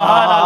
আমার আল্লাহ কোরআনে বলেছেন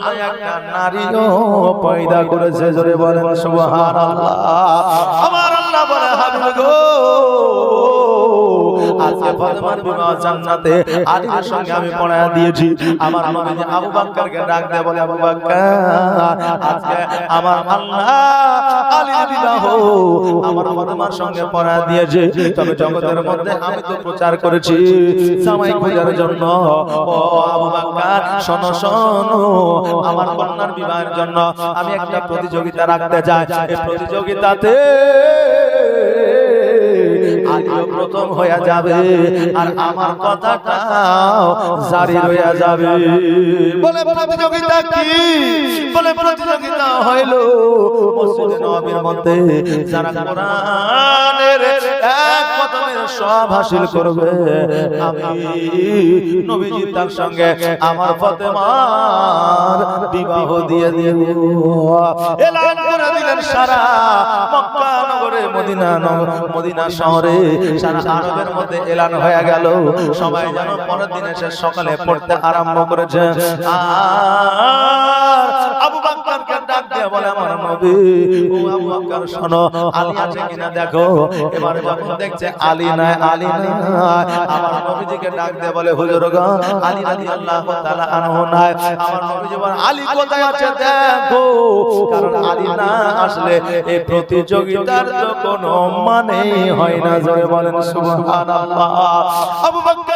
একটা নারীও পয়দা করেছে জোরে বলেন সুবহানাল্লাহ। আমার আল্লাহ বলে হাবিব গো আজকে ফাতেমার বিবাহ জান্নাতে আলীর সঙ্গে আমি পড়ায়া দিয়েছি। আমার নবীজি আবু বকরকে ডাক দিয়ে বলে আবু বকর আজকে আমার আল্লাহ আলীর বিবাহ আমার ফাতেমার সঙ্গে পড়ায়া দিয়েছে। তবে জগতের মধ্যে আমি তো প্রচার করেছি জন্য। ও আবু বকর শোনো শোনো আমার কন্যার বিবাহের জন্য আমি একটা প্রতিযোগিতা রাখতে চাই। এই প্রতিযোগিতাতে আলিও প্রথম হয়ে যাবে আর আমার কথাটাও জারি যাবে। বলে প্রতিযোগিতা কি? বলে প্রতিযোগিতা হইল মসজিদে নববীর মধ্যে। যারা কোরআনের এক সব হাসিল করবে। আমি নবীজি তার সঙ্গে আমার ফাতেমার বিবাহ দিয়ে দিয়ে এলান করে দিলেন সারা মক্কা নগরে মদিনা নগর মদিনা শহরে। সারা আরবের মধ্যে এলান হয়ে গেল। সবাই যেন পরের দিন এসে সকালে পড়তে আরম্ভ করেছে। আবু বকরকে ডাক দিয়ে বলে নবী ও শোনো, আলী আছে কিনা দেখো। যখন দেখছে আলী নাই আলী নাই, আমার নবীজিকে ডাক দিয়ে বলে, হুজুর গো, আলী তাআলা আনহু নাই। আমার নবীজি আলী কোথায় আছে দেখো? কারণ আলী না আসলে এই প্রতিযোগিতার তো কোনো মানে হয় না। জোরে বলেন, সুবহানাল্লাহ। আবু বকর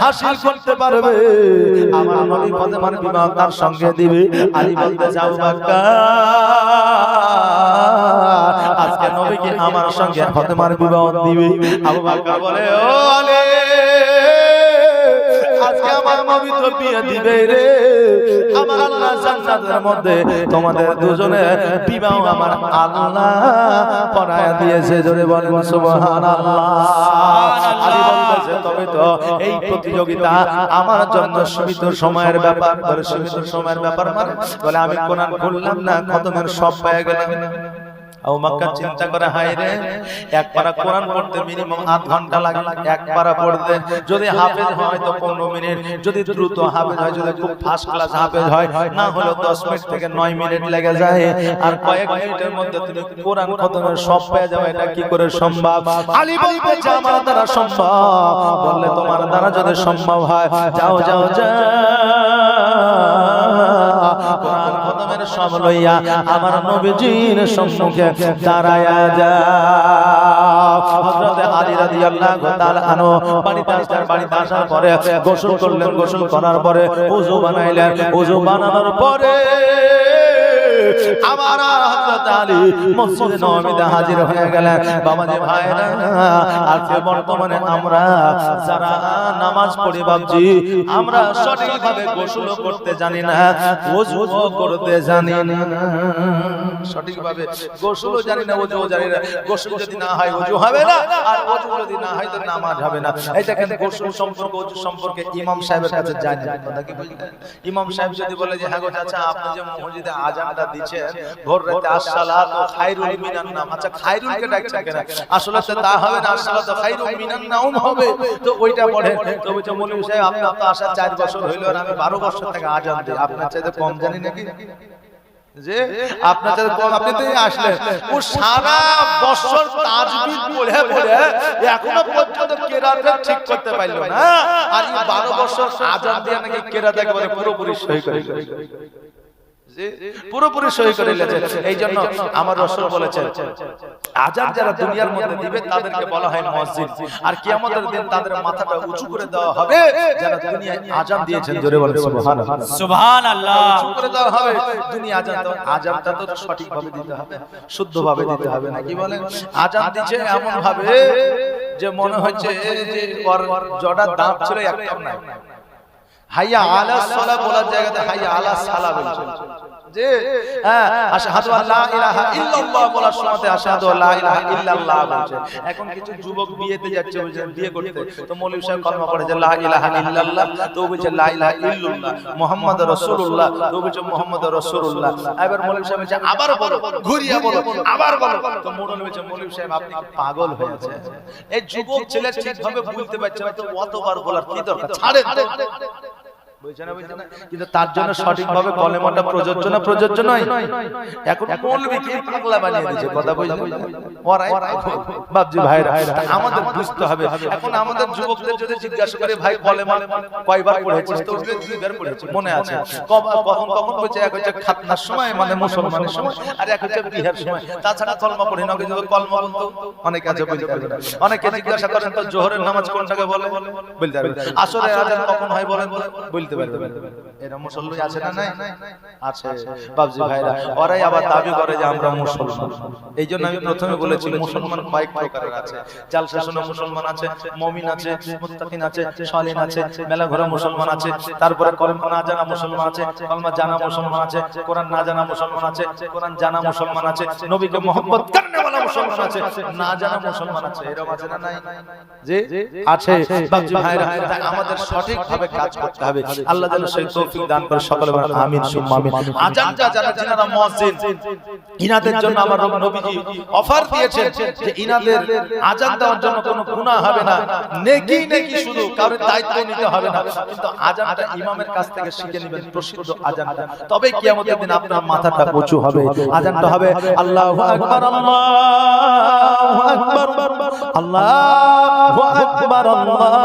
হাসিল করতে পারবে। আমার নবী ফাতেমার বিবাহ তার সঙ্গে দিবে। আলী বলতে যাও বাক্কা। আজকে নবীকে আমার সঙ্গে ফাতেমার বিবাহ দিবে। আবু বকর বলে ও আলী আজকে আমার নবী তো বিয়ে দিবে রে। আমার আল্লাহ জান্নাতের মধ্যে তোমাদের দুজনে বিবাহ আমার আল্লাহ পড়ায় দিয়েছে। জোরে বলেন সুবহানাল্লাহ। আলী বলতেছে তবে তো এই প্রতিযোগিতা আমার জন্য সীমিত সময়ের ব্যাপার সীমিত সময়ের ব্যাপার মানে? বলে আমি কোরআন খুললাম না, খতমের সব পেয়ে গেলাম। আবু বকর চিন্তা করে হায় রে এক পারা কোরআন পড়তে মিনিমাম আধ ঘণ্টা লাগে এক পারা পড়তে। যদি হাফেজ হয় তো 15 মিনিট যদি দ্রুত হাফেজ হয় যদি খুব ফার্স্ট ক্লাস হাফেজ হয় না হলে 10 মিনিট থেকে 9 মিনিট লেগে যায়। আর কয়েক মিনিটের মধ্যে তুমি কোরআন খতমের সব পেয়ে যাবে এটা কি করে সম্ভব? আলী বলতে যে আমার দ্বারা সম্ভব। বললে তোমার দ্বারা যদি সম্ভব হয় যাও যাও যাও। কোরআন খতমের সব লইয়া আমার নবীজির সম্মুখে দাঁড়ায়া যা। হযরত আলী রাদিয়াল্লাহু তাআলা আনহু আসার পরে গোসল করলেন, গোসল করার পরে ওযু বানাইলেন। ওযু বানানোর পরে আমার হযরত আলী মসজিদে নববীতে হাজির হয়ে গেলেন। বাবাজি ভাইরা, আজকে বর্তমানে আমরা যারা নামাজ পড়ি বাবজি আমরা সঠিকভাবে গোসল করতে জানি না, ওযু করতে জানি না। সঠিকভাবে জানি না জানি না। গোসল যদি না হয় ওযু হবে না, আর ওযু যদি না হয় তো নামাজ হবে না। গোসল সম্পর্কে, ওযু সম্পর্কে ইমাম সাহেবের কাছে যায় না। কথা কি ইমাম সাহেব যদি বলে যে হ্যাঁ গো চাচা, আপনি যে মসজিদে আজানটা দিচ্ছেন ভোর রাতে আসসালাতু খায়রুল মিনান নাম। আচ্ছা খায়রুলকে ডাকছেন কেন? আসলে তা হবে না আসসালাতু খায়রুল মিনান নাম হবে। তো ওইটা পড়েন তো বলছে মৌলভী সাহেব আপনার তো আসা 4 বছর হইল আর আমি 12 বছর থেকে আজান দিই। আপনার চাইতে কম জানি নাকি? যে আপনার কম আপনি তো আসলেন। ও সারা বছর তাজবিদ পড়ে পড়ে এখনও পর্যন্ত কেরাতে ঠিক করতে পারল না। আর এই 12 বছর আজান দিয়ে নাকি কেরাতে একেবারে পুরোপুরি সই করে পুরোপুরি সহি করে নিয়েছে এই জন্য আমার রসুল বলেছেন আজান যারা দুনিয়ার মধ্যে দিবে তাদেরকে বলা হয় মসজিদ আর কিয়ামতের দিন তাদের মাথাটা উঁচু করে দেওয়া হবে যারা দুনিয়ায় আজান দিয়েছেন জোরে বলেন সুবহানাল্লাহ সুবহান আল্লাহ উঁচু করে দেওয়া হবে দুনিয়া আজান তো আজানটা তো সঠিকভাবে দিতে হবে শুদ্ধভাবে দিতে হবে নাকি বলেন আজান দিচ্ছে এমন ভাবে যে মনে হচ্ছে যে জড়া দাঁত ছিল একটাও নাই হাইয়া আলা সালা বলার জায়গাতে হাইয়া আলা সালা বলছে যে হ্যাঁ আশহাদু আল্লা ইলাহা ইল্লাল্লাহ বলার সময়তে আশহাদু আল্লা ইলাহা ইল্লাল্লাহ বলছে এখন কিছু যুবক বিয়েতে যাচ্ছে বলছে বিয়ে করতে। তো মৌলভী সাহেব কলমা পড়ে যে লা ইলাহা ইল্লাল্লাহ তো বলছে লা ইলাহা ইল্লাল্লাহ মুহাম্মাদুর রাসূলুল্লাহ তো বলছে মুহাম্মাদুর রাসূলুল্লাহ। এবার মৌলভী সাহেব বলছে আবার বলো ঘুরিয়ে বলো আবার বলো। তো মৌলভী বলছে মৌলভী সাহেব আপনি পাগল হয়েছে এই যুবক ছেলে ঠিকভাবে বলতে পারছে না তো অতবার বলার কি দরকার ছাড়েন কিন্তু তার জন্য সঠিকভাবে কলেমাটা প্রযোজ্য না প্রযোজ্য নয়। এখন পাগলা বানিয়ে দিয়েছে কথা বুঝলেন ওরাই ভাইরা। আমাদের বুঝতে হবে। এখন আমাদের যুবকদের যদি জিজ্ঞাসা করে ভাই কলেমা কয়বার পড়েছিস তো দুইবার পড়েছি মনে আছে। কব- কখন কখন বলছে এক হচ্ছে খাতনার সময় মানে মুসলমানের সময় আর এক হচ্ছে বিহার সময়। তাছাড়া কলমা পড়ি না কিন্তু কলমা বলতো অনেকে আছে বলতে পারবে অনেকে জিজ্ঞাসা করেন তো জোহরের নামাজ কোনটাকে বলে? বলতে পারবে আজান কখন হয় বলেন বলতে পারবে। এরা মুসল্লি আছে না নাই? আছে বাবজি ভাইরা। ওরাই আবার দাবি করে যে আমরা মুসলমান। এই জন্য আমি প্রথমে বলেছি মুসলমান কয়েক প্রকারের আছে। জাল শাসনে মুসলমান আছে মমিন আছে মুত্তাকিন আছে সালিন আছে মেলা ঘরে মুসলমান আছে তারপরে কলমা না জানা মুসলমান আছে কলমা জানা মুসলমান আছে কোরআন না জানা মুসলমান আছে কোরআন জানা মুসলমান আছে নবীকে মোহাম্মদ করনে वाला মুসলমান আছে না জানা মুসলমান আছে এরকম আছে না নাই যে আছে বাবজি ভাইরা আমাদের সঠিকভাবে কাজ করতে হবে আল্লাহ যেন সেই তৌফিক দান করে সকলে আমিন, সুম্মা, আমিন। আজানটা যারা যিনারা মুয়াজ্জিন ইনাদের জন্য আমার রব নবীজি অফার দিয়েছেন যে ইনাদের আজান দেওয়ার জন্য কোনো গুনাহ হবে না। নেকি নেকি শুধু কারোর দায়িত্ব নিতে হবে না। কিন্তু আজানটা ইমামের কাছ থেকে শিখে নেবেন প্রসিদ্ধ আজানটা। তবে কিয়ামতের দিন আপনার মাথাটা উঁচু হবে। আজানটা হবে, আল্লাহু আকবার আল্লাহু আকবার আল্লাহু আকবার, আল্লাহু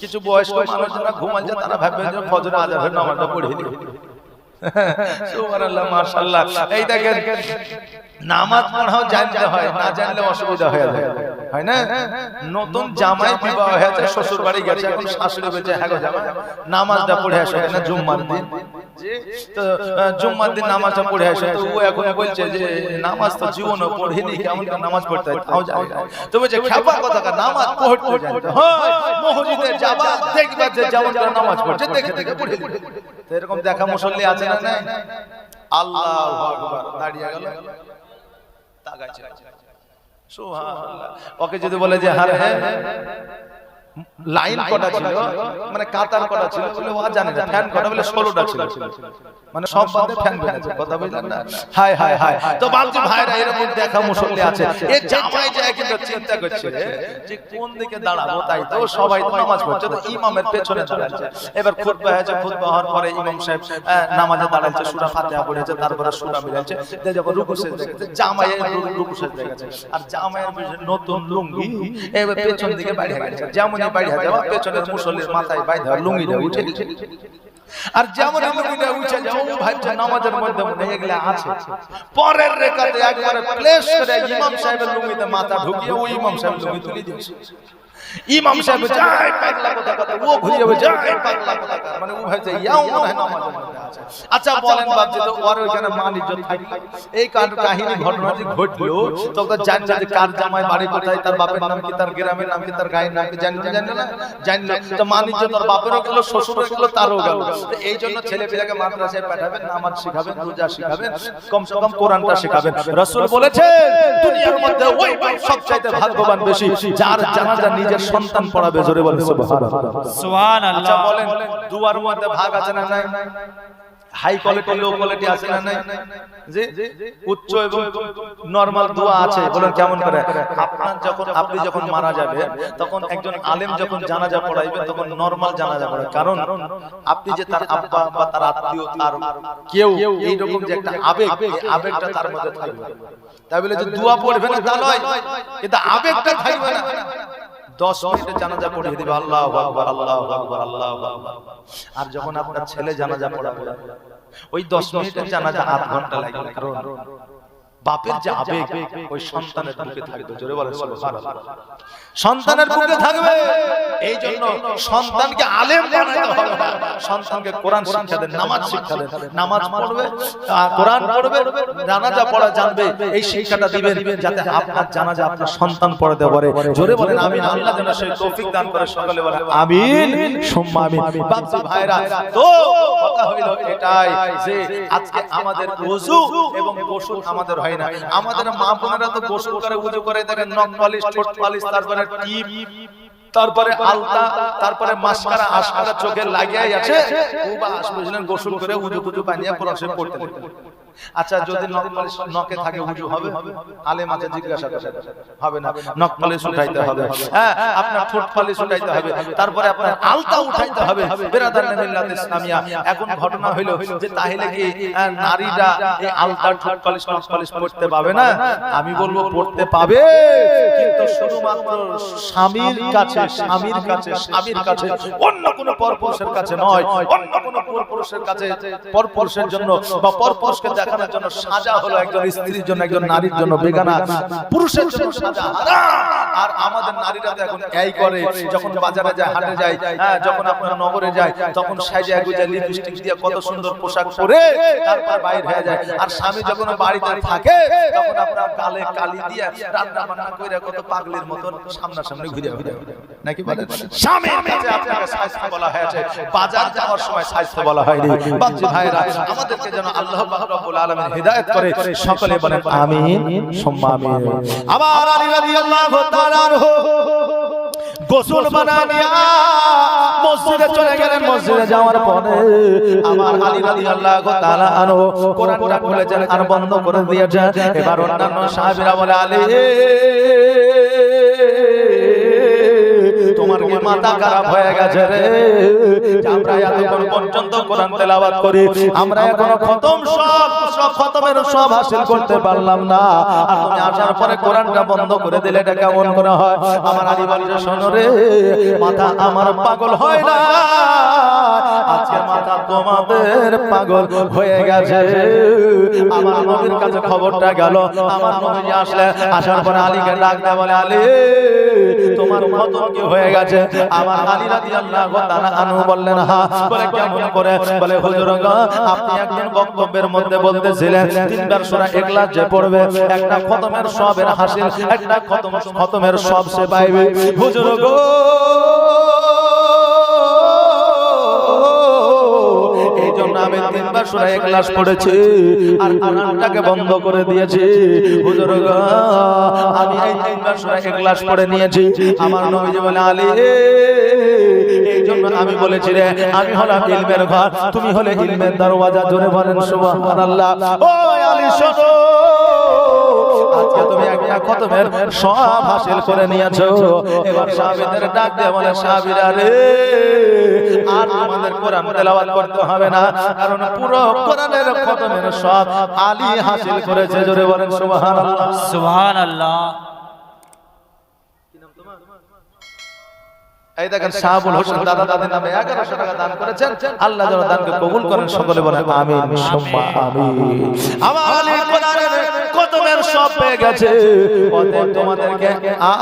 কিছু বয়স্ক মানুষ যারা ঘুমান যায় তারা ভাববে যে ফজরে হয়ে নামাজটা পড়ে দিই। সুবহানাল্লাহ মাশাআল্লাহ। এই দেখেন নামাজ পড়াও জানতে হয় না জানলে অসুবিধা হয়ে যায়। হয় না? নতুন জামাই বিবাহ হয়েছে শ্বশুর বাড়ি গেছে এখন শাশুড়ি বেঁচে হ্যাঁ জামাই নামাজটা পড়ে আসে না জুম্মার দিন। তো জুম্মার দিন নামাজটা পড়ে আসো তো ও এখন বলছে যে নামাজ তো জীবনে পড়িনি কেমন নামাজ পড়তে হয়? তাও জানি তো বলছে খেপা কথা নামাজ পড়তে জানতে হয়। মসজিদে যাবা দেখবা যে যেমন করে নামাজ পড়ছে দেখে দেখে পড়ে তো এরকম দেখা মুসল্লি আছে না নাই? আল্লাহু আকবার দাঁড়িয়ে গেল। তাকাইছে সুবহানাল্লাহ। ওকে যদি বলে যে হ্যাঁ হ্যাঁ। লাইন কটা ছিল? মানে কাতার কটা ছিল? বলে ও জানে না ফ্যান কটা বলে 16টা ছিল। মানে সব বাদে ফ্যান বেজেছে কথা বুঝলেন না? হাই হাই হাই তো বালতি ভাইরা এরকম দেখা মুসল্লি আছে এ জামাই যায় কিন্তু চিন্তা করছে যে কোন দিকে দাঁড়াবো তাই তো সবাই তো নামাজ পড়ছে তো ইমামের পেছনে দাঁড়াচ্ছে। এবার খুতবা হয়েছে খুতবা হওয়ার পরে ইমাম সাহেব নামাজে দাঁড়াচ্ছে সূরা ফাতিহা পড়েছে তারপরে সূরা মিলাচ্ছে যে যখন রুকু সেজদা জামাইয়ের রু- রুকু সেজদা গেছে। আর জামাইয়ের নতুন লুঙ্গি এবার পেছন দিকে বাইরে গেছে যেমনই বাইরে যাওয়া পেছনের মুসল্লির মাথায় বাইরে লুঙ্গিটা উঠে গেছে। আর যেমন লুঙ্গিটা উঠে যাও ভাবছে নামাজের মধ্যে মনে এগুলা আছে। পরের রেখাতে একবারে প্লেস করে ইমাম সাহেবের লুঙ্গিতে মাথা ঢুকিয়ে ওই ইমাম সাহেব লুঙ্গি তুলে দিয়েছে। ইমাম সাহেব যায় পাগলা কথা কথা ও ঘুরে যায় পাগলা কথা কথা। মানে ও ভাবছে ইয়াও মনে হয় নামাজের মধ্যে। আচ্ছা বলেন বাপজি তো ওর ওইখানে মান ইজ্জত থাকবে এই কার কাহিনী ঘটনা যে ঘটলো তখন জান যে কার জামাই বাড়ি কোথায় তার বাপের নাম কি তার গ্রামের নাম কি তার গায়ের নাম কি জানলো না জানলো তো মান ইজ্জত তার বাপেরও গেল শ্বশুরও গেল তারও গেল। এই জন্য ছেলে পেলেকে মাদ্রাসায় পাঠাবেন নামাজ শিখাবেন রোজা শিখাবেন কমসে কম কোরআনটা শিখাবেন। রাসূল বলেছে দুনিয়ার মধ্যে ওই বাপ সবচাইতে ভাগ্যবান বেশি যার জানাজা নিজের সন্তান পড়াবে জোরে বলেন সুবহানাল্লাহ সুবহান আচ্ছা বলেন দুয়ার মধ্যে ভাগ আছে না নাই হাই কোয়ালিটি লো কোয়ালিটি আছে না নাই? জি? উচ্চ এবং নরমাল দোয়া আছে বলেন কেমন করে? আপনার যখন আপনি যখন মারা যাবে তখন একজন আলেম যখন জানাজা পড়াইবে তখন নরমাল জানাজা পড়ায় কারণ আপনি যে তার আব্বা বা তার আত্মীয় তার কেউ এইরকম যে একটা আবেগ এই আবেগটা তার মধ্যে থাকবে। তাই বলে যে দোয়া পড়বে না তা নয় কিন্তু আবেগটা থাকবে না। দশ আর যখন আপনার ছেলে জানাজা পড়াবে, ওই দশ মিনিটের জানাজা আধ ঘণ্টা লাগবে, কারণ বাপের যে আবেগ ওই সন্তানের বুকে থাকবে জোরে বলে সন্তানের বুকে থাকবে? এই জন্য সন্তানকে আলেম বানাইতে হবে। না সন্তানকে কোরআন শিক্ষা দেন নামাজ শিক্ষা দেন নামাজ পড়বে কোরআন পড়বে জানাজা পড়া জানবে এই শিক্ষাটা দিবেন যাতে আপনার জানাজা আপনার সন্তান পড়াতে পারে জোরে বলেন আমিন আল্লাহ যেন সেই তৌফিক দান করে সকলে বলে আমিন সুম্মা আমিন। বাপজি ভাইরা তো কথা হইল এটাই যে আজকে আমাদের ওযু এবং গোসল আমাদের হয় না। আমাদের মা বোনেরা তো গোসল করে উজু করে দেখেন নখ পালিশ ঠোঁট পালিশ তারপরে টিপ তারপরে আলতা তারপরে মাস্কারা আশকারা চোখে লাগিয়ে আছে। ও বাস বুঝলেন গোসল করে উজু কুজু বানিয়ে পড়তে লাগবে। আচ্ছা যদি নখ পালিশ নখে থাকে উজু হবে? আলেম আছে জিজ্ঞাসা করে। হবে না। উঠাইতে হবে। হ্যাঁ আপনার ঠোঁট পালিশ উঠাইতে হবে। তারপরে আপনার আলতা উঠাইতে হবে। বেরাদার মিল্লাত ইসলামিয়া। এখন ঘটনা হইল যে তাহলে কি নারীরা এই আলতা ঠোঁট পালিশ নখ পালিশ পড়তে পাবে না? আমি বলব পড়তে পাবে। কিন্তু শুধুমাত্র স্বামীর কাছে স্বামীর কাছে স্বামীর কাছে অন্য কোনো পরপুরুষের কাছে নয় অন্য কোনো পরপুরুষের কাছে পরপুরুষের জন্য বা পরপুরুষকে দেখানোর জন্য সাজা হলো একজন স্ত্রীর জন্য, একজন নারীর জন্য বেগানা পুরুষের জন্য সাজা আর আমাদের নারীরা তো এখন এই করে, যখন বাজারে যায়, হাটে যায় হ্যাঁ যখন আপনার নগরে যায়, তখন সাজা গুজা লিপস্টিক দিয়ে কত সুন্দর পোশাক পরে তারপর বাইর হয়ে যায়। আর স্বামী যখন বাড়িতে থাকে, তখন আপনার গালে কালি দিয়ে রান্না বান্না করে কত পাগলের মতন সামনাসামনি ঘুরে ঘুরে নাকি বলেন? স্বামীর কাছে আপনাকে স্বাস্থ্য বলা হয়েছে বাজার যাওয়ার সময় স্বাস্থ্য বলা হয়নি। বাচ্চা ভাইরা আমাদেরকে যেন আল্লাহ পাক আলামিন হেদায়েত করে সকলে বলেন আমিন। সুম্মা আমার আলী রাদিয়াল্লাহু তাআলা গোসল বানানিয়া মসজিদে চলে গেলেন। মসজিদে যাওয়ার পরে আমার আলী রাদিয়াল্লাহু তাআলা আনহু কোরআনটা খুলেছেন আর বন্ধ করে দিয়েছেন। এবার অন্যান্য সাহাবীরা বলে আলী তোমার কি মাথা খারাপ হয়ে গেছে রে? আমরা এতক্ষণ পর্যন্ত কোরআন তেলাওয়াত করি আমরা এখনও খতম সব সব খতমের সব হাসিল করতে পারলাম না। আর তুমি আসার পরে কোরআনটা বন্ধ করে দিলে এটা কেমন করে হয়? আমার আলী বলছে শোনো রে মাথা আমার পাগল হয় না। আজকে মাথা তোমাদের পাগল হয়ে গেছে আমার নবীর কাছে খবরটা গেল। আমার নবী আসলে আসার পরে আলীকে ডাক দেয় বলে আলী তোমার মতন কি হয়ে গেছে। আমার আলী রাদিয়াল্লাহু তাআলা আনহু বললেন হ্যাঁ। বলে কেমন করে? বলে হুজুর আপনি একদিন বক্তব্যের মধ্যে বলতেছিলেন তিনবার সূরা ইখলাস যে পড়বে একটা খতমের সবের হাসিল একটা খতম খতমের সব সে পাইবে। হুজুর গো! পড়েছে আর বন্ধ করে দিয়েছে। আমি এই তিনবার পড়ে নিয়েছি। আমার নবীজি বলে আলী এই জন্য আমি বলেছি রে, আমি হলাম ইলমের ঘর, তুমি হলে ইলমের দরওয়াজা, জোরে বলেন সুবহানাল্লাহ। ও আলী শোনো। আজকে তুমি একটা খতমের সব হাসিল করে নিয়েছো। এবার সাহাবীদের ডাক দিয়ে বলে সাহাবীরা রে আর তোমাদের কোরআন তেলাওয়াত করতে হবে না কারণ পুরো কোরআনের খতমের সব আলী হাসিল করেছে। জোরে বলেন সুবহানাল্লাহ। সুবহান আল্লাহ এই দেখেন শাহাবুল হোসেন দাদা দাদির নামে এগারোশো টাকা দান করেছেন। আল্লাহ যেন দানকে কবুল করেন সকলে বলেন আমিন সুম্মা আমিন। আমার কোরআনের সব পেয়ে গেছে। তোমাদেরকে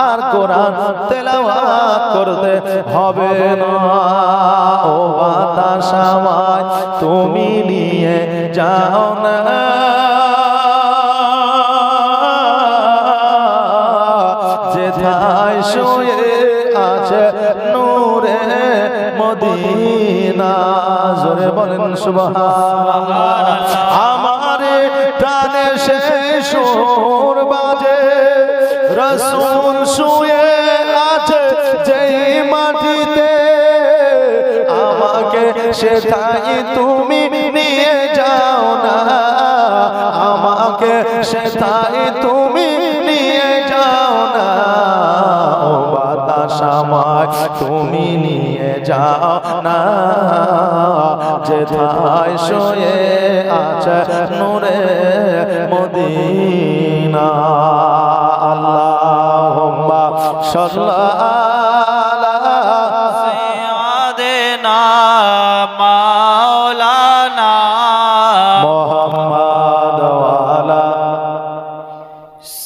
আর কোরআন তেলাওয়াত করতে হবে না। ও বাতাস তুমি নিয়ে যাও না। শুয়ে আছে মদিনা। জোরে বলেন সুবহান আমার প্রাণে সে সুর বাজে রসুল শুয়ে আছে যেই মাটিতে। আমাকে সেটাই তুমি নিয়ে যাও না। আমাকে সেটাই তুমি নিয়ে যাও না। ও বাতাস আমায় তুমি নিয়ে যাও না। যেথায় শুয়ে আছে নূরে মদিনা। আল্লাহুম্মা সাল্লা আলা সাইয়্যিদিনা মাওলানা মুহাম্মদ ওয়ালা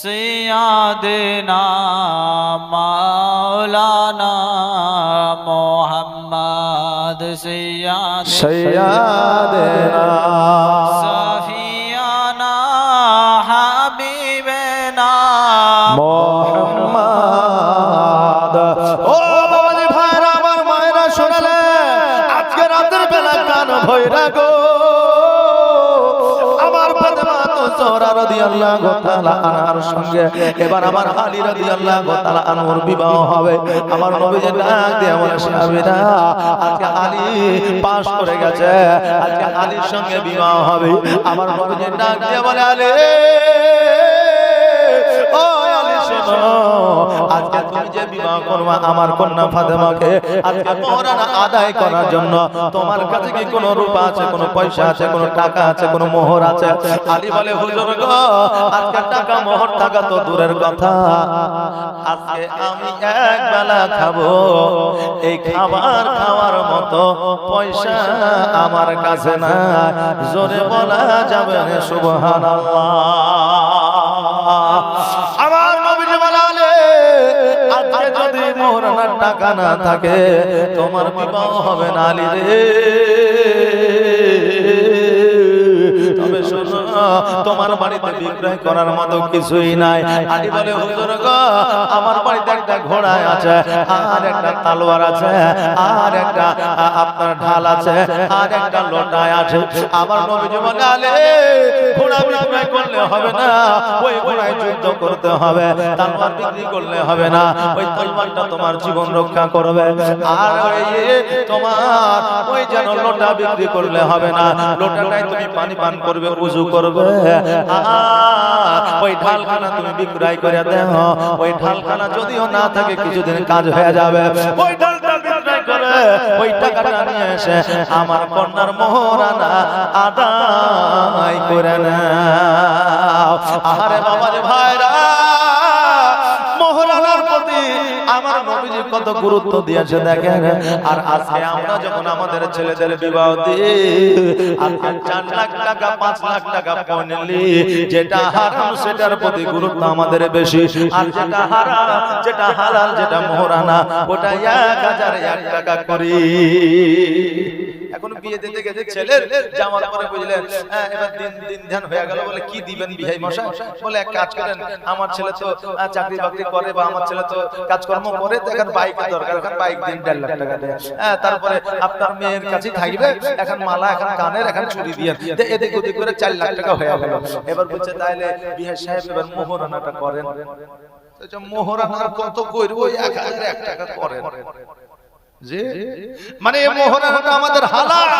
সাইয়্যিদিনা মাওলানা মুহাম্মদ সাইয়্যিদিনা সাইয়্যিদিনা রাদিয়াল্লাহু তাআলা আনহার সঙ্গে। এবার আমার আলী রাদিয়াল্লাহু তাআলা আনহুর বিবাহ হবে। আমার নবীজি ডাক দিয়ে বলে, সাহাবীরা, আজকে আলী পাস করে গেছে। আজকে আলীর সঙ্গে বিবাহ হবে। আমার নবীজি ডাক দিয়ে বলে, আলী, ও আলী, শোনো। আজকে তুমি যে বিবাহ করবা আমার কন্যা ফাতেমাকে আজকে মোহরানা আদায় করার জন্য তোমার কাছে কি কোনো রূপা আছে কোনো পয়সা আছে কোনো টাকা আছে কোনো মোহর আছে? আলী বলে হুজুর গো আজকে টাকা মোহর টাকা তো দূরের কথা। আজকে আমি এক বেলা খাব এই খাবার খাওয়ার মতো পয়সা আমার কাছে না জোরে বলা যাবে সুবহানাল্লাহ। টাকা না থাকে তোমার বিবাহ হবে না আলী রে। তোমার বাড়িতে বিক্রয় করার মতো কিছুই নাই। আমার বাড়িতে একটা ঘোড়া আছে, আর একটা তালোয়ার আছে, আর একটা আপনার ঢাল আছে, আর একটা লোটা আছে। আমার ঘোড়া বিক্রয় করলে হবে না, ওই ঘোড়ায় যুদ্ধ করতে হবে, তালোয়ার বিক্রি করলে হবে না, ওই তোমার জীবন রক্ষা করবে। আর তোমার, ওই যেন লোটা বিক্রি করলে হবে না, লোটাটাই তুমি পানি পান করবে, উজু করবে। ওই ঢালখানা তুমি বিক্রয় করে দেহ। ওই ঢালখানা যদিও না থাকে, কিছুদিন কাজ হয়ে যাবে। ওই ঢালটা বিক্রয় করে ওই টাকাটা নিয়ে এসে আমার কন্যার মোহরানা আদায় করে বাবা রে ভাইরা নবীজি কত গুরুত্ব দিয়েছে দেখেন আর আজকে আমরা যখন আমাদের ছেলেদের বিবাহ দিই, আর চার লাখ টাকা, পাঁচ লাখ টাকা পয়নিলি যেটা হারাম, সেটার প্রতি গুরুত্ব আমাদের বেশি। আর যেটা হারাম, যেটা হালাল, যেটা মোহরানা ওটা এক হাজার এক টাকা করি। এখন বিয়ে দিতে গেছে ছেলের জামার পরে বুঝলেন হ্যাঁ, এবার দিন দিন ধ্যান হয়ে গেল বলে কি দিবেন বিহাই মশাই? বলে এক কাজ করেন আমার ছেলে তো চাকরি বাকরি করে বা আমার ছেলে তো কাজকর্ম করে তো এখন বাইকের দরকার এখন বাইক দিন দেড় লাখ টাকা দেয় হ্যাঁ তারপরে আপনার মেয়ের কাছে থাকবে এখন মালা এখন কানের এখন চুরি দিয়ে এদিক ওদিক করে চার লাখ টাকা হয়ে গেল। এবার বলছে তাহলে বিহাই সাহেব এবার মোহরানাটা করেন। মোহরানার কত করব এক হাজার এক টাকা করেন। যে মানে মোহরাটা মোহরানাটা আমাদের হালাল।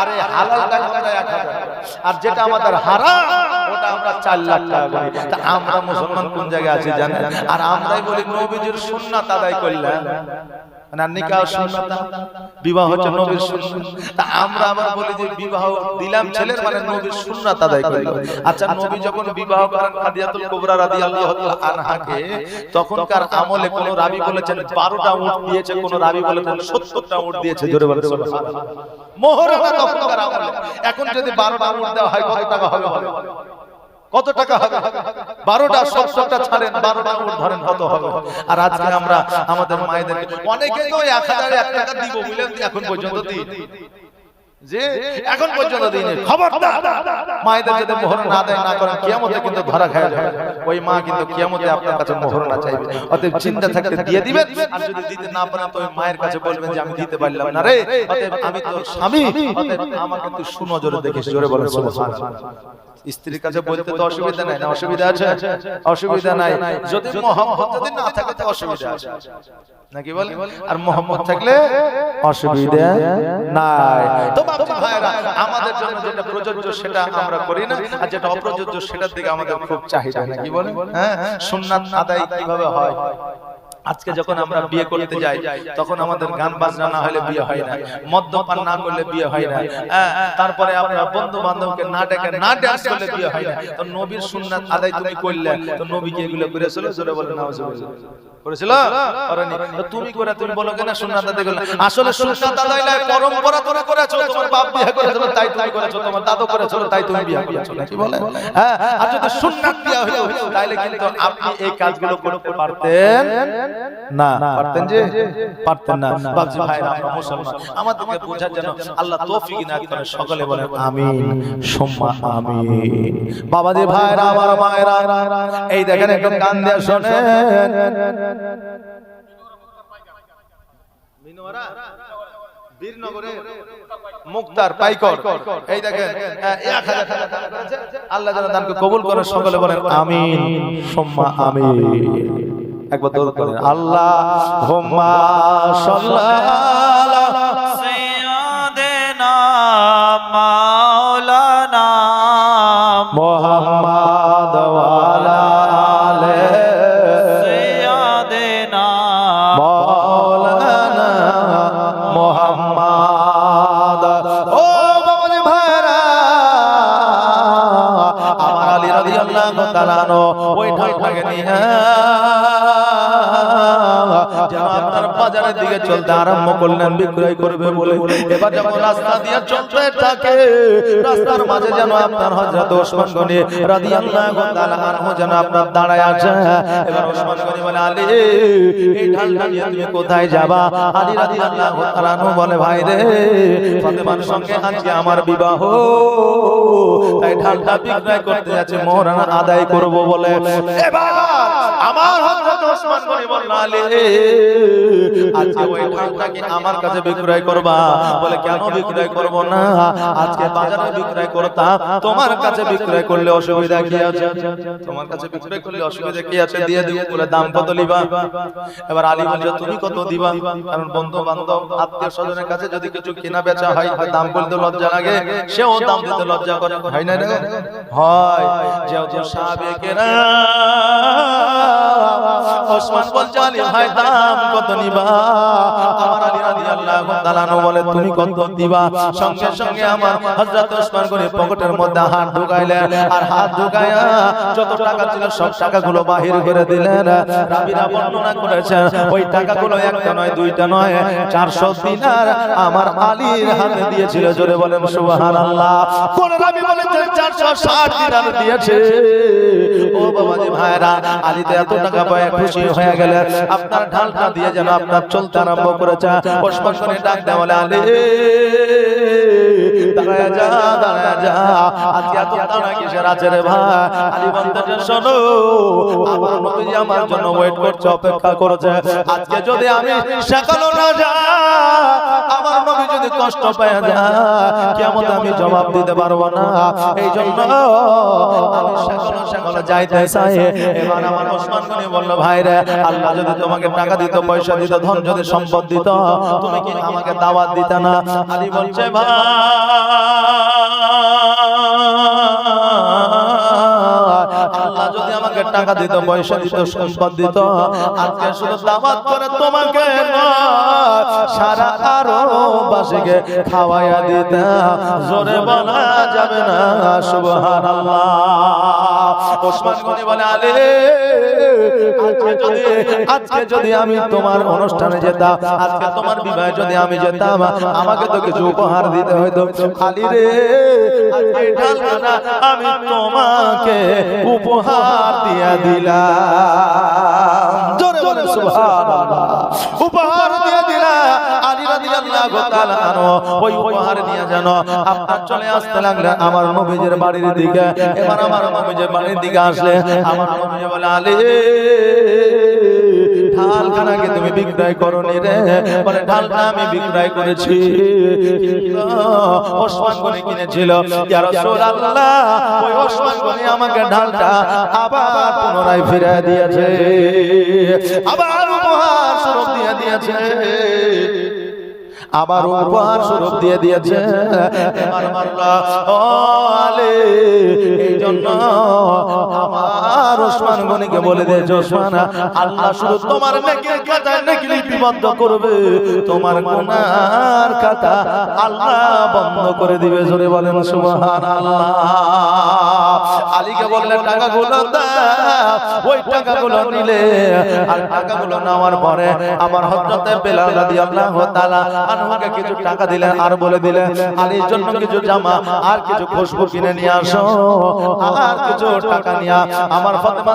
আরে হালালটা আমরা এক হাজার। আর যেটা আমাদের হারাম ওটা আমরা চার লাখ টাকা করি। তা আমরা মুসলমান কোন জায়গায় আছি জানেন? আর আমরাই বলি নবীজির সুন্নাত আদায় করলাম। মানে আচ্ছা তখনকার আমলে কোন রাবি বলেছেন 12টা উট দিয়েছে, কোন রাবি বলেছেন 70টা উট দিয়েছে। জোরে বলেন, সুবহানাল্লাহ। মোহরানা এখন যদি 12টা উট দেওয়া হয়, কত টাকা হবে? কত টাকা হবে? বারোটা সত্তরটা ছাড়েন বারোটা ওর ধরেন কত হবে আর আজকে আমরা আমাদের মায়েদেরকে অনেকে তো এক হাজার এক টাকা দিব বুঝলেন এখন পর্যন্ত দিই। যে এখন পর্যন্ত দিনে খবর মায়েদের যদি মোহর না দেয় না করেন কিয়ামতে কিন্তু ধরা খায় যাবে। ওই মা কিন্তু কিয়ামতে আপনার কাছে মোহর না চাইবে। অতএব চিন্তা থাকতে দিয়ে দিবেন। আর যদি দিতে না পারেন তো মায়ের কাছে বলবেন যে আমি দিতে পারলাম না রে। অতএব আমি তো স্বামী। অতএব আমার কিন্তু সুনজরে দেখিস জোরে বলেন সুবহানাল্লাহ স্ত্রীর কাছে বলতে তো অসুবিধা নাই না অসুবিধা আছে? অসুবিধা নাই। যদি মোহাম্মদ যদি না থাকে তো অসুবিধা আছে। নাকি বলে আর মোহাম্মদ থাকলে অসুবিধা নাই। তো বাপজি ভাইরা আমাদের জন্য যেটা প্রযোজ্য সেটা আমরা করি না আর যেটা অপ্রযোজ্য সেটার দিকে আমাদের খুব চাহিদা নাকি বলে? হ্যাঁ। সুন্নাত আদায় কীভাবে হয়? আজকে যখন আমরা বিয়ে করতে যাই তখন আমাদের গান বাজনা না হলে বিয়ে হয় না মদ্যপান না করলে বিয়ে হয় না। তারপরে আপনার বন্ধু বান্ধবকে না ডেকে না ডান্স করলে বিয়ে হয় না। তো নবীর সুন্নাত আদায় তুমি করলে তো নবী কি এগুলো করেছিল জোরে বলে না করেছিল? তো তুমি করে তুমি বলো কেন সুন্নাত আদায় করলে? আসলে সুন্নাত আদায় নয় পরম্পরা তুমি করেছ তোমার বাপ বিয়ে করেছিল তাই তুমি করেছ তোমার দাদু করেছিল তাই তুমি বিয়ে করেছ নাকি বলে? হ্যাঁ আর যদি সুন্নাত বিয়ে হলো তাইলে কিন্তু আপনি এই কাজগুলো করতে পারতেন। না পারতেন যে? পারতেন না বাবজি ভাইরা আমরা মুসলমান। আমাদেরকে বোঝার জন্য আল্লাহ তৌফিক সকলে বলেন আমিন সুম্মা আমিন। বাবাজি ভাইরা আমার মায়েরা এই দেখেন একটু কান দিয়ে শোনেন। মিনোয়ারা বীরনগরে মুক্তার পাইকর। এই দেখেন। আল্লাহ যেন দানকে কবুল করেন। সকলে বলেন আমিন সুম্মা আমিন। একবার দৌড় করেন। আল্লাহ হোমা সাল্লাহ মাওলানা মোহাম্মদ ওয়ালা ওই ঠান্ডাকে নিয়ে। আপনার বাজারের দিকে চলতে আরম্ভ করলেন, বিক্রয় করবে বলে। এবার যখন রাস্তা দিয়ে চলতে থাকে, রাস্তার মাঝে যেন আপনার হযরত ওসমান গনি রাদিয়াল্লাহু তাআলা আনহু যেন আপনার দাঁড়ায় আছে। এবার ওসমান গনি বলে, আলী, এই ঢালটা নিয়ে তুমি কোথায় যাবা? আলী রাদিয়াল্লাহু তাআলা আনহু বলে, ভাই রে, ফাতেমার সঙ্গে আজকে আমার বিবাহ। তাই ঢালটা বিক্রয় করতে যাচ্ছে, মোহরানা আদায় করব বলে। এবার আমার হযরত ওসমান গনি বলল, আলী আজকে ওই ঢালটা আমার কাছে বিক্রয় করবা। বলে কেন বিক্রয় করব না? আজকে বাজারে বিক্রয় করতাম তোমার কাছে বিক্রয় করলে অসুবিধা কি আছে? তোমার কাছে বিক্রয় করলে অসুবিধা কি আছে? দিয়ে দিব। বলে দাম কত লিবা এবার আলী বলছে তুমি কত দিবা? কারণ বন্ধু বান্ধব আত্মীয় স্বজনের কাছে যদি কিছু কেনা বেচা হয় দাম বলতে লজ্জা লাগে। সেও দাম দিতে লজ্জা করে। হয় না হয়। যেহেতু সাবেকেরা ওসমান বলছে, আলী ভাই, দাম কত নিবা? আমার আলী রাদিয়াল্লাহু তাআলা বলে, তুমি কত দিবা? সঙ্গে সঙ্গে আমার হযরত ওসমান করে পকেটের মধ্যে হাত ঢুকাইলেন আর হাত ঢুকায়া যত টাকা ছিল সব টাকাগুলো বাহির করে দিলেন। রাবিরা বর্ণনা করেছেন, ওই টাকাগুলো একটা নয়, দুইটা নয় 400 দিনার আমার আলীর হাতে দিয়েছিল। জোরে বলেন, সুবহানাল্লাহ। কোন রাবি বলেছেন 460 দিনার দিয়েছে। ও ভাইরা এত টাকা পায়, খুশি হয়ে আপনার ঢালটা দিয়ে যেন আপনার চলতে আরম্ভ করেছে। ডাক আলী আজকে রে ভাই? আমার জন্য ওয়েট করছে, অপেক্ষা করেছে। আজকে যদি আমি সকালও না যা আমার নবী যদি কষ্ট পায় যা কেমন আমি জবাব দিতে পারব না। এই জন্য আমি সকালও সকালে যাইতে চাই এবার আমার ওসমান গনি বলল ভাই রে আল্লাহ যদি তোমাকে টাকা দিত, পয়সা দিত, ধন যদি সম্পদ দিত, তুমি কি আমাকে দাওয়াত দিতে না? আলী বলছে, ভাই আমাকে টাকা দিত পয়সা দিত সম্পদ দিত। আজকে শুধু দাওয়াত করে তোমাকে সারা আরও বাসীকে খাওয়াইয়া দিতে। জোরে বলা যাবে না সুবহানাল্লাহ। ওসমান গনি বলে আলে আজকে যদি আমি তোমার অনুষ্ঠানে যেতাম আজকে তোমার বিবাহে যদি আমি যেতাম আমাকে তো কিছু উপহার দিতে হইতো। খালি রে আমি তোমাকে উপহার দিয়া দিলা জোরে বলে সুবহানাল্লাহ। উপহার দিয়ে দিলাম আলী রাদিয়াল্লাহু তাআলা আনহু। ওই উপহার নিয়ে যেন আপনার চলে আসতে লাগলে আমার নবীজের বাড়ির দিকে এবার আমার নবীজের বাড়ির দিকে আসলে আমার নবীজি বলে আলী ঢালখানাকে তুমি বিক্রয় করনি রে। বলে ঢালটা আমি বিক্রয় করেছি। ওসমান কিনেছিল। ইয়া রাসূলুল্লাহ ওই আমাকে ঢালটা আবার পুনরায় দিয়েছে। আবার উপহার স্বরূপ দিয়ে দিয়েছে। আবার উপহার স্বরূপ দিয়ে দিয়েছে। এবার মারলা, ও আলে, আমার ওসমান গনিকে বলে দিয়েছে ওসমান আল্লাহ শুধু তোমার নেকির নেকি লিপিবদ্ধ করবে তোমার গুনার খাতা আল্লাহ বন্ধ করে দিবে জোরে বলেন সুবহানাল্লাহ। আলীকে টাকাগুলো দাও ওই টাকাগুলো নিলে। আর টাকাগুলো নেওয়ার পরে আমার হযরতে বেলাল রাদিয়াল্লাহু তাআলা আনহুকে কিছু টাকা দিলেন আর বলে দিলেন আলীর জন্য কিছু জামা আর কিছু খুশবু কিনে নিয়ে আসো আর কিছু টাকা নিয়ে আমার ফাতেমা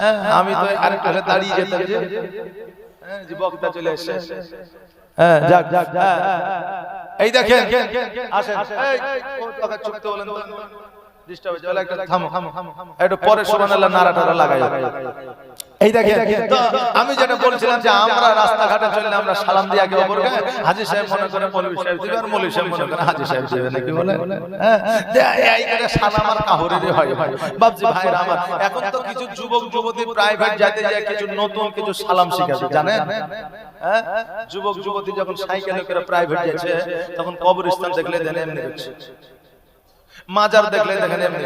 হ্যাঁ, আমি তো আরেকটা দাঁড়িয়ে যেতাম যে হ্যাঁ, বক্তা চলে এসেছে হ্যাঁ যাক যাক হ্যাঁ। এই দেখেন আসেন এই, ও তোকে চুপতে বলেন তো ডিস্টার্ব হচ্ছে বলে একটা থামো একটু পরে সুবহানাল্লাহ নারাটা লাগাই এই দেখেন আমি যেটা বলছিলাম যে আমরা রাস্তাঘাটে চললে আমরা সালাম দিয়ে আগে অপরকে। হাজী সাহেব মনে করে মৌলভী সাহেব দিবে আর মৌলভী সাহেব মনে করে হাজী সাহেব দিবে নাকি বলে? হ্যাঁ? এই করে সালাম আর কাহরেরই হয় বাবজি আমার। এখন তো কিছু যুবক যুবতী প্রাইভেট যাইতে যায় কিছু নতুন কিছু সালাম জানেন? হ্যাঁ? যুবক যুবতী যখন সাইকেলে করে প্রাইভেট যাচ্ছে তখন কবরস্থান দেখলে দেন এমনি মাজার দেখলে দেখেন এমনি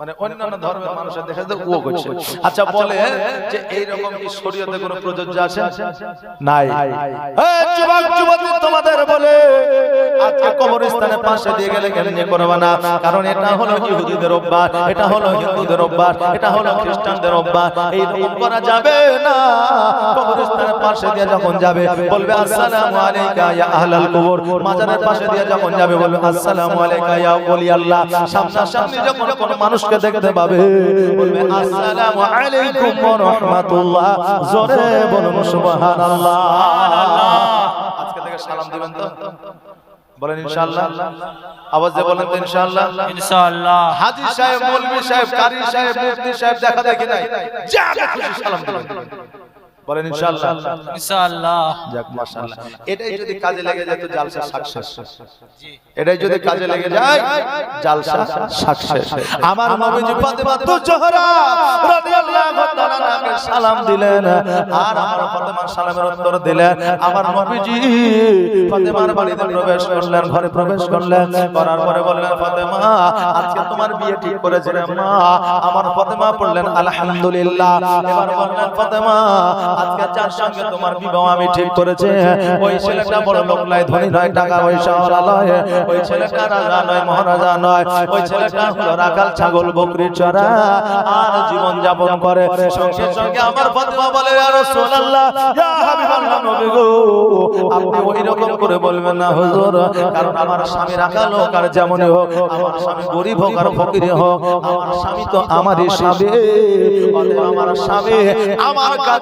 মানে অন্যান্য ধর্মের মানুষের দেখে তো ও করছে। আচ্ছা বলে যে এইরকম কি শরীয়তে কোনো প্রযোজ্য আছে নাই। এই যুবক যুবতী তোমাদের বলে আজকে কবরস্থানে পাশে দিয়ে গেলে কেমনে করবে না? কারণ এটা হলো ইহুদিদের অভ্যাস এটা হলো হিন্দুদের অভ্যাস এটা হলো খ্রিস্টানদের অভ্যাস। এই রকম করা যাবে না। কবরস্থানের পাশে দিয়ে যখন যাবে বলবে আসসালামু আলাইকা ইয়া আহলাল কবর। মাজারের পাশে দিয়ে যখন যাবে বলবে আসসালামু আলাইকা ইয়া ওলি আল্লাহ সামনাসামনি যখন কোন মানুষকে দেখতে পাবে। বলবে আসসালামু আলাইকুম ওয়া রাহমাতুল্লাহ জোরে বলুন সুবহানাল্লাহ। আজকে থেকে সালাম দিবেন তো? বলেন ইনশাআল্লাহ। আওয়াজে বলেন তো ইনশাআল্লাহ। ইনশাআল্লাহ। হাজী সাহেব মৌলভী সাহেব কারি সাহেব মুফতি সাহেব দেখা দেখি নাই। যা খুশি সালাম দিবেন। বলেন ইনশাআল্লাহ। ইনশাআল্লাহ। যাক মাশাআল্লাহ। এটাই যদি কাজে লেগে যায় তো জালসা সাকসেস এটাই যদি কাজে লেগে যায় জালসা সাকসেস আমার নবীজি ফাতেমা তো জোহরা রাদিয়াল্লাহু সালাম দিলেন। আর আমার ফাতেমার সালামের উত্তর দিলেন। আমার নবীজি ফাতেমার বাড়িতে প্রবেশ করলেন ঘরে প্রবেশ করলেন। করার পরে বললেন ফাতেমা আজকে তোমার বিয়ে ঠিক করেছে রে মা আমার ফাতেমা পড়লেন আলহামদুলিল্লাহ। এবার বললেন ফাতেমা আজকে যার সঙ্গে তোমার বিবাহ আমি ঠিক করেছে। ওই ছেলেটা বড় লোক নয় ধনী নয় টাকা পয়সা নয় ওই ছেলেটা রাজা নয় মহারাজা নয় ওই ছেলেটা হলো রাখাল ছাগল বকরি চড়া আর জীবন যাপন করে। সঙ্গে সঙ্গে আমার বলে আপনি ওই রকম করে বলবেন না হুজুর। কারণ আমার স্বামী রাখাল হোক আর যেমনই হোক আমার স্বামী গরিব হোক আর ফকির হোক আমার স্বামী তো আমারই স্বামী আমার স্বামী আমার কাছে